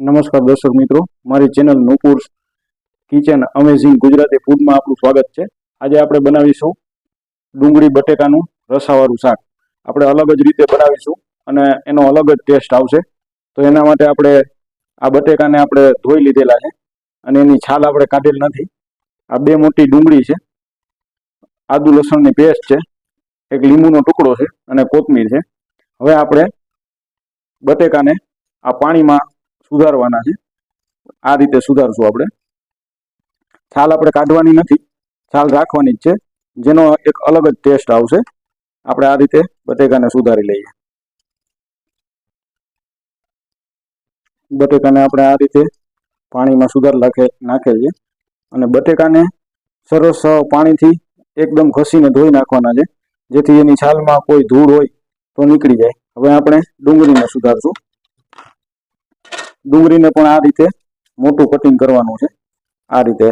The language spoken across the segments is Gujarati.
નમસ્કાર દર્શક મિત્રો, મારી channel Nupur kitchen amazing Gujarati ફૂડમાં આપણું સ્વાગત છે. આજે આપણે બનાવીશું ડુંગળી બટેકાનું રસાવાળું શાક. આપણે અલગ જ રીતે બનાવીશું અને એનો અલગ જ ટેસ્ટ આવશે. તો એના માટે આપણે આ બટેકાને આપણે ધોઈ લીધેલા છે અને એની છાલ આપણે કાઢેલ નથી. આ બે મોટી ડુંગળી છે. આદુ લસણની પેસ્ટ છે. એક લીંબુનો ટુકડો છે અને કોથમીર છે. હવે આપણે બટેકાને આ પાણીમાં સુધારવાના છે. આ રીતે સુધારશું આપણે. છાલ આપણે કાઢવાની નથી. છાલ રાખવાની જ છે. જેનો એક અલગ જ ટેસ્ટ આવશે. આપણે આ રીતે બટેકાને સુધારી લઈએ. બટેકાને આપણે આ રીતે પાણીમાં સુધાર નાખે નાખેલ છે અને બટેકાને સરસ પાણીથી એકદમ ઘસીને ધોઈ નાખવાના છે. જેથી એની છાલમાં કોઈ ધૂળ હોય તો નીકળી જાય. હવે આપણે ડુંગળીને સુધારશું. ડુંગળીને પણ આ રીતે મોટું કટિંગ કરવાનું છે. આ રીતે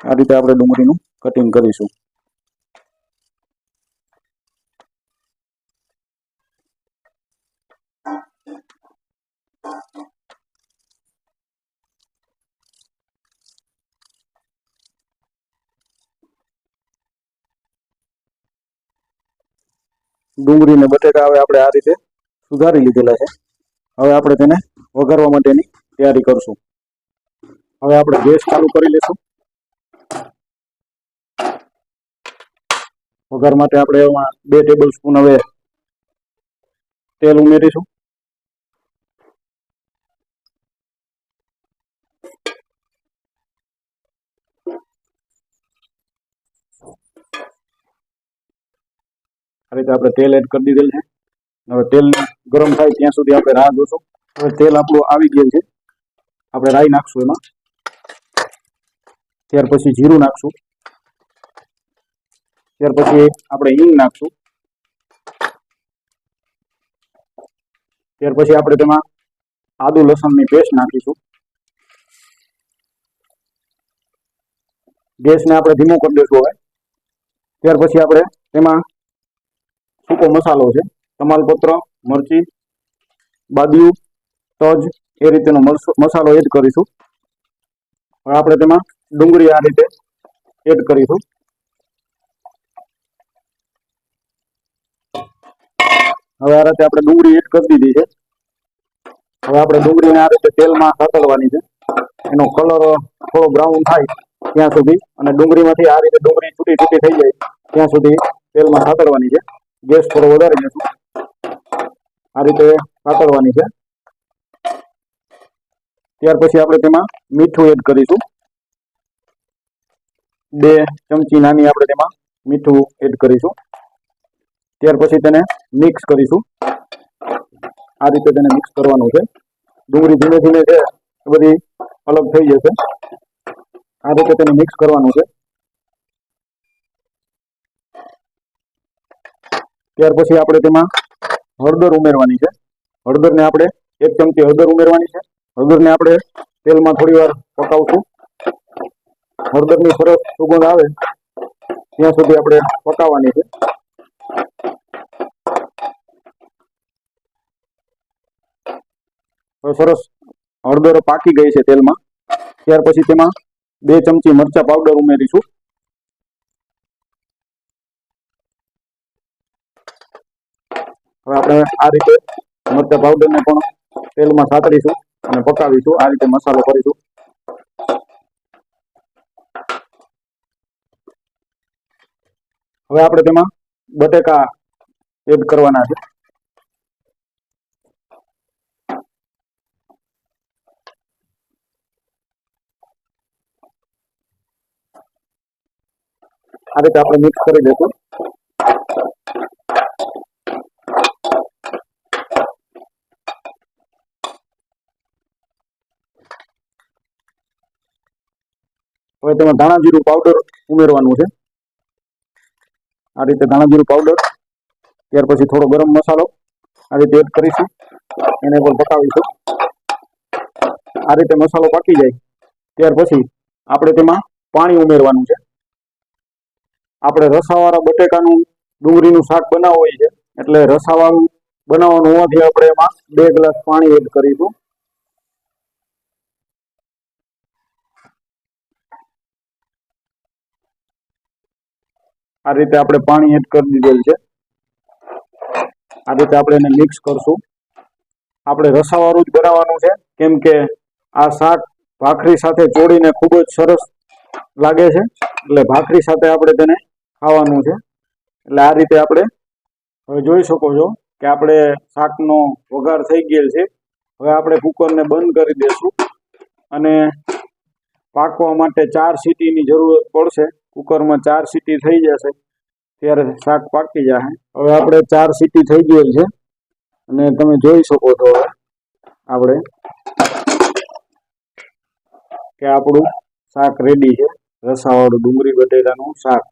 આ રીતે આપણે ડુંગળીનું કટિંગ કરીશું. ડુંગળી ને બટેકા હવે આપણે આ રીતે સુધારી લીધેલા છે. હવે આપણે તેને વઘારવા માટેની તૈયારી કરશું. હવે આપણે ગેસ ચાલુ કરી લઈશું વઘાર માટે આપણે એમાં બે ટેબલ સ્પૂન હવે તેલ ઉમેરીશું. આ રીતે આપણે તેલ એડ કરી દીધેલ છે. હવે તેલ ગરમ થાય ત્યાં સુધી આપણે રાહ જોશું. હવે તેલ આપણું આવી ગયેલ છે. આપણે રાઈ નાખશું એમાં. ત્યાર પછી જીરું નાખશું. ત્યાર પછી આપણે હિંગ નાખશું. ત્યાર પછી આપણે તેમાં આદુ લસણની પેસ્ટ નાખીશું. ગેસને આપણે ધીમો કરી દઈશું હવે. ત્યાર પછી આપણે તેમાં સૂકો મસાલો છે. તમાલપત્ર મરચી, બાદિયું, તજ એ રીતેનો મસાલો એડ કરીશું. હવે આપણે તેમાં ડુંગળી આ રીતે એડ કરીશું. હવે આ રીતે આપણે ડુંગળી એડ કરી દીધી છે. હવે આપણે ડુંગળીને આ રીતે તેલમાં સાતળવાની છે. એનો કલર થોડો બ્રાઉન થાય ત્યાં સુધી અને ડુંગળીમાંથી આ રીતે ડુંગળી છૂટી છૂટી થઈ જાય ત્યાં સુધી તેલમાં સાતળવાની છે. ગેસ થોડો વધારી દઈશું આ રીતે સાતળવાની છે. ત્યાર પછી આપણે તેમાં મીઠું એડ કરીશું. બે ચમચી નાની આપણે તેમાં મીઠું એડ કરીશું. ત્યાર પછી તેને મિક્સ કરીશું. આ રીતે તેને મિક્સ કરવાનું છે. ડુંગળી ધીમે ધીમે છે બધી અલગ થઈ જશે. આ રીતે તેને મિક્સ કરવાનું છે. ત્યાર પછી આપણે તેમાં હળદર ઉમેરવાની છે. હળદરને આપણે એક ચમચી હળદર ઉમેરવાની છે. હળદરને આપણે તેલમાં થોડી વાર પકાવશું. હળદરની સરસ સુગંધ આવે ત્યાં સુધી આપણે પકાવવાની છે. સરસ હળદર પાકી ગઈ છે તેલમાં. ત્યાર પછી તેમાં બે ચમચી મરચા પાવડર ઉમેરીશું. હવે આપણે આ રીતે મરચા પાવડરને પણ તેલમાં સાતરીશું અને પકાવીશું. આ રીતે મસાલો કરીશું. હવે આપણે તેમાં બટેકા એડ કરવાના છે. આ રીતે આપણે મિક્સ કરી દઈશું હવે તેમાં ધાણા જીરું પાવડર ઉમેરવાનું છે. આ રીતે ધાણા જીરું પાવડર ત્યાર પછી થોડો ગરમ મસાલો આ રીતે એડ કરીશું. એને પણ પકાવીશું. આ રીતે મસાલો પાકી જાય. ત્યાર પછી આપણે તેમાં પાણી ઉમેરવાનું છે. આપણે રસાવાળા બટેકાનું, ડુંગળીનું શાક બનાવવું છે. એટલે રસાવાળું બનાવવાનું હોવાથી આપણે એમાં બે ગ્લાસ પાણી એડ કરીશું. આ રીતે આપણે પાણી એડ કરી દીધેલ છે. આ રીતે આપણે એને મિક્સ કરશું. આપણે રસાવાળું જ બનાવવાનું છે, કેમ કે આ શાક ભાખરી સાથે જોડીને ખૂબ જ સરસ લાગે છે. એટલે ભાખરી સાથે આપણે તેને ખાવાનું છે. એટલે આ રીતે આપણે હવે જોઈ શકો છો કે આપણે શાકનો વઘાર થઈ ગયેલ છે. હવે આપણે કુકરને બંધ કરી દઈશું અને પાકવા માટે ચાર સીટીની જરૂરત પડશે. કુકરમાં ચાર સીટી થઈ જશે. ત્યારે શાક પાકી જશે હવે આપણે ચાર સીટી થઈ ગયેલ છે. અને તમે જોઈ શકો છો આપણે કે આપણું શાક રેડી છે. રસાવાળું ડુંગળી બટેટાનું શાક.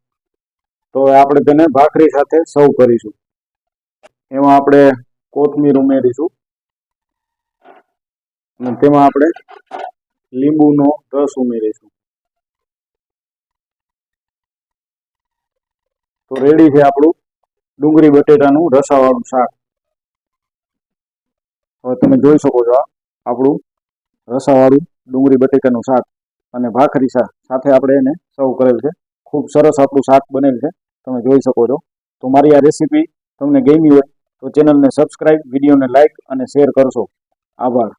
તો હવે આપણે તેને ભાખરી સાથે સર્વ કરીશું. એમાં આપણે કોથમીર ઉમેરીશું. અને તેમાં આપણે લીંબુનો રસ ઉમેરીશું. તો રેડી છે આપણું ડુંગળી બટેટાનું રસાવાળું શાક. હવે તમે જોઈ શકો છો આપણું રસાવાળું ડુંગળી બટેટાનું શાક અને ભાખરી શાક સાથે આપણે એને સર્વ કરેલ છે. ખૂબ સરસ આપણું શાક બનેલ છે. તમે જોઈ શકો છો. તો મારી આ રેસીપી તમને ગમી હોય તો ચેનલને સબસ્ક્રાઇબ વિડીયોને લાઇક અને શેર કરશો. આભાર.